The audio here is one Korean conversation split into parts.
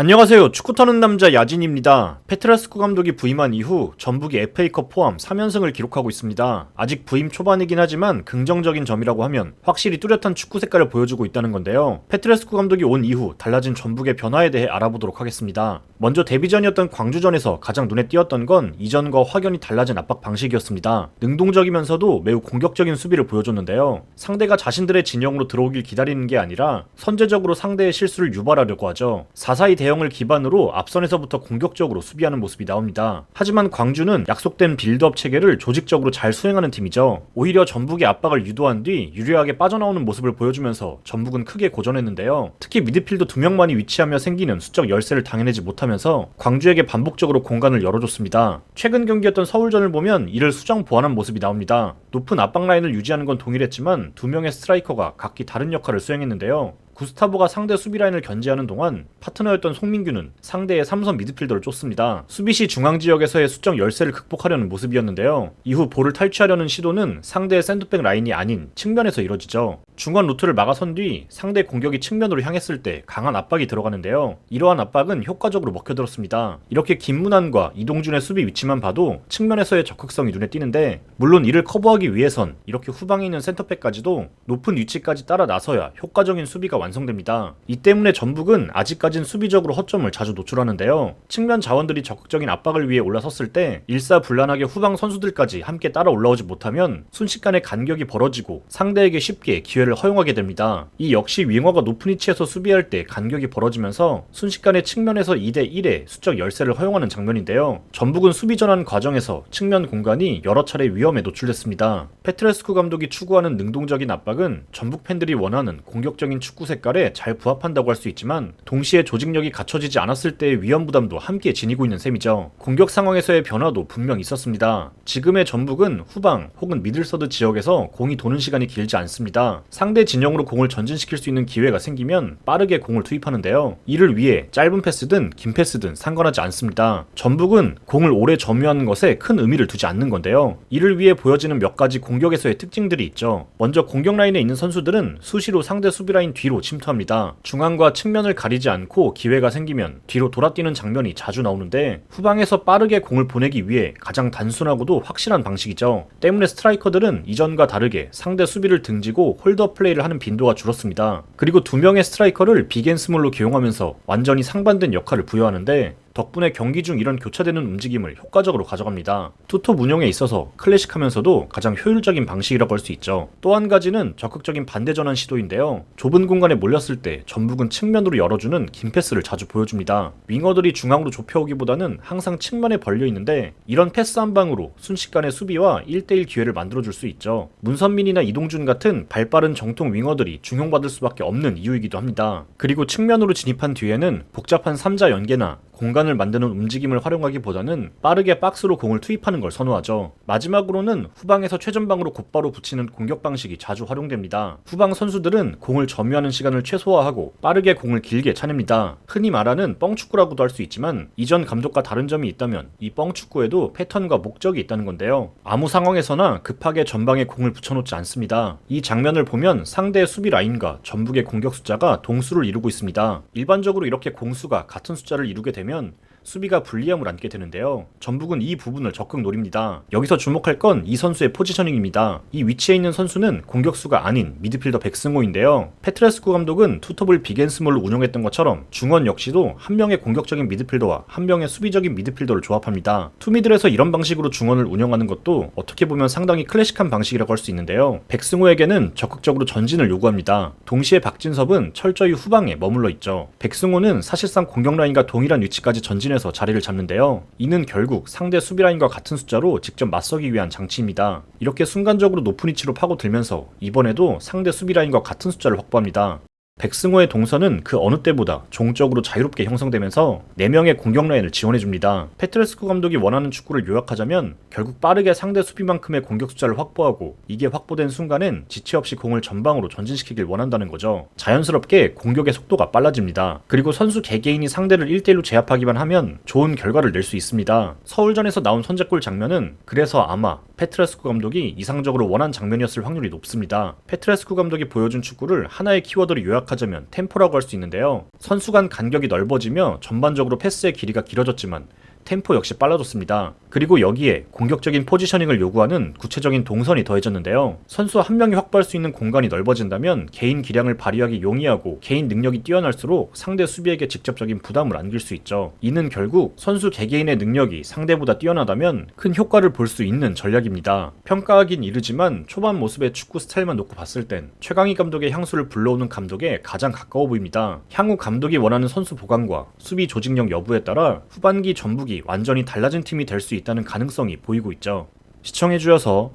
안녕하세요. 축구 터는 남자 야진입니다. 페트라스코 감독이 부임한 이후 전북이 FA컵 포함 3연승을 기록하고 있습니다. 아직 부임 초반이긴 하지만 긍정적인 점이라고 하면 확실히 뚜렷한 축구 색깔을 보여주고 있다는 건데요. 페트라스코 감독이 온 이후 달라진 전북의 변화에 대해 알아보도록 하겠습니다. 먼저 데뷔전이었던 광주전에서 가장 눈에 띄었던 건 이전과 확연히 달라진 압박 방식이었습니다. 능동적이면서도 매우 공격적인 수비를 보여줬는데요. 상대가 자신들의 진영으로 들어오길 기다리는 게 아니라 선제적으로 상대의 실수를 유발하려고 하죠. 4-4-2대 형을 기반으로 앞선에서부터 공격적으로 수비하는 모습이 나옵니다. 하지만 광주는 약속된 빌드업 체계를 조직적으로 잘 수행하는 팀이죠. 오히려 전북의 압박을 유도한 뒤 유리하게 빠져나오는 모습을 보여주면서 전북은 크게 고전했는데요. 특히 미드필더 두 명만이 위치하며 생기는 수적 열세를 당해내지 못하면서 광주에게 반복적으로 공간을 열어줬습니다. 최근 경기였던 서울전을 보면 이를 수정 보완한 모습이 나옵니다. 높은 압박 라인을 유지하는 건 동일했지만 두 명의 스트라이커가 각기 다른 역할을 수행했는데요. 구스타보가 상대 수비 라인을 견제하는 동안 파트너였던 송민규는 상대의 삼선 미드필더를 쫓습니다. 수비시 중앙 지역에서의 수적 열세를 극복하려는 모습이었는데요. 이후 볼을 탈취하려는 시도는 상대의 샌드백 라인이 아닌 측면에서 이뤄지죠. 중간 루트를 막아선 뒤 상대 공격이 측면으로 향했을 때 강한 압박이 들어가는데요. 이러한 압박은 효과적으로 먹혀들었습니다. 이렇게 김문환과 이동준의 수비 위치만 봐도 측면에서의 적극성이 눈에 띄는데 물론 이를 커버하기 위해선 이렇게 후방에 있는 센터백까지도 높은 위치까지 따라 나서야 효과적인 수비가 완 성됩니다. 이 때문에 전북은 아직까진 수비적으로 허점을 자주 노출하는데요. 측면 자원들이 적극적인 압박을 위해 올라섰을 때 일사불란하게 후방 선수들까지 함께 따라 올라오지 못하면 순식간에 간격이 벌어지고 상대에게 쉽게 기회를 허용하게 됩니다. 이 역시 윙어가 높은 위치에서 수비할 때 간격이 벌어지면서 순식간에 측면에서 2대 1의 수적 열세를 허용하는 장면인데요. 전북은 수비 전환 과정에서 측면 공간이 여러 차례 위험에 노출됐습니다. 페트레스쿠 감독이 추구하는 능동적인 압박은 전북 팬들이 원하는 공격적인 축구 색 깔에 잘 부합한다고 할 수 있지만 동시에 조직력이 갖춰지지 않았을 때의 위험 부담도 함께 지니고 있는 셈이죠. 공격 상황에서의 변화도 분명 있었습니다. 지금의 전북은 후방 혹은 미들서드 지역에서 공이 도는 시간이 길지 않습니다. 상대 진영으로 공을 전진시킬 수 있는 기회가 생기면 빠르게 공을 투입하는데요. 이를 위해 짧은 패스든 긴 패스든 상관하지 않습니다. 전북은 공을 오래 점유하는 것에 큰 의미를 두지 않는 건데요. 이를 위해 보여지는 몇 가지 공격에서의 특징들이 있죠. 먼저 공격 라인에 있는 선수들은 수시로 상대 수비 라인 뒤로 침투합니다. 중앙과 측면을 가리지 않고 기회가 생기면 뒤로 돌아뛰는 장면이 자주 나오는데 후방에서 빠르게 공을 보내기 위해 가장 단순하고도 확실한 방식이죠. 때문에 스트라이커들은 이전과 다르게 상대 수비를 등지고 홀더 플레이를 하는 빈도가 줄었습니다. 그리고 두 명의 스트라이커를 빅앤스몰로 기용하면서 완전히 상반된 역할을 부여하는데 덕분에 경기 중 이런 교차되는 움직임을 효과적으로 가져갑니다. 투톱 운영에 있어서 클래식하면서도 가장 효율적인 방식이라고 할 수 있죠. 또 한 가지는 적극적인 반대 전환 시도인데요. 좁은 공간에 몰렸을 때 전북은 측면으로 열어주는 긴 패스를 자주 보여줍니다. 윙어들이 중앙으로 좁혀오기보다는 항상 측면에 벌려 있는데 이런 패스 한 방으로 순식간에 수비와 1대1 기회를 만들어줄 수 있죠. 문선민이나 이동준 같은 발빠른 정통 윙어들이 중용받을 수밖에 없는 이유이기도 합니다. 그리고 측면으로 진입한 뒤에는 복잡한 3자 연계나 공간을 만드는 움직임을 활용하기보다는 빠르게 박스로 공을 투입하는 걸 선호하죠. 마지막으로는 후방에서 최전방으로 곧바로 붙이는 공격 방식이 자주 활용됩니다. 후방 선수들은 공을 점유하는 시간을 최소화하고 빠르게 공을 길게 차냅니다. 흔히 말하는 뻥축구라고도 할 수 있지만 이전 감독과 다른 점이 있다면 이 뻥축구에도 패턴과 목적이 있다는 건데요. 아무 상황에서나 급하게 전방에 공을 붙여놓지 않습니다. 이 장면을 보면 상대의 수비 라인과 전북의 공격 숫자가 동수를 이루고 있습니다. 일반적으로 이렇게 공수가 같은 숫자를 이루게 되면 되면 수비가 불리함을 안게 되는데요. 전북은 이 부분을 적극 노립니다. 여기서 주목할 건 이 선수의 포지셔닝입니다. 이 위치에 있는 선수는 공격수가 아닌 미드필더 백승호인데요. 페트레스코 감독은 투톱을 빅앤스몰로 운영했던 것처럼 중원 역시도 한 명의 공격적인 미드필더와 한 명의 수비적인 미드필더를 조합합니다. 투미들에서 이런 방식으로 중원을 운영하는 것도 어떻게 보면 상당히 클래식한 방식이라고 할 수 있는데요. 백승호에게는 적극적으로 전진을 요구합니다. 동시에 박진섭은 철저히 후방에 머물러 있죠. 백승호는 사실상 공격 라인과 동일한 위치까지 전진해 서 자리를 잡는데요. 이는 결국 상대 수비 라인과 같은 숫자로 직접 맞서기 위한 장치입니다. 이렇게 순간적으로 높은 위치로 파고들면서 이번에도 상대 수비 라인과 같은 숫자를 확보합니다. 백승호의 동선은 그 어느 때보다 종적으로 자유롭게 형성되면서 4명의 공격 라인을 지원해줍니다. 페트레스코 감독이 원하는 축구를 요약하자면 결국 빠르게 상대 수비만큼의 공격 숫자를 확보하고 이게 확보된 순간엔 지체 없이 공을 전방으로 전진시키길 원한다는 거죠. 자연스럽게 공격의 속도가 빨라집니다. 그리고 선수 개개인이 상대를 1대1로 제압하기만 하면 좋은 결과를 낼 수 있습니다. 서울전에서 나온 선제골 장면은 그래서 아마 페트레스코 감독이 이상적으로 원한 장면이었을 확률이 높습니다. 페트레스코 감독이 보여준 축구를 하나의 키워드로 요약 요약하자면 템포라고 할 수 있는데요. 선수 간 간격이 넓어지며 전반적으로 패스의 길이가 길어졌지만 템포 역시 빨라졌습니다. 그리고 여기에 공격적인 포지셔닝을 요구하는 구체적인 동선이 더해졌는데요. 선수 한 명이 확보할 수 있는 공간이 넓어진다면 개인 기량을 발휘하기 용이하고 개인 능력이 뛰어날수록 상대 수비에게 직접적인 부담을 안길 수 있죠. 이는 결국 선수 개개인의 능력이 상대보다 뛰어나다면 큰 효과를 볼 수 있는 전략입니다. 평가하긴 이르지만 초반 모습의 축구 스타일만 놓고 봤을 땐 최강희 감독의 향수를 불러오는 감독에 가장 가까워 보입니다. 향후 감독이 원하는 선수 보강과 수비 조직력 여부에 따라 후반기 전북 이 완전히 달라진 팀이 될 수 있다는 가능성이 보이고 있죠. 시청해주셔서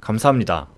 감사합니다.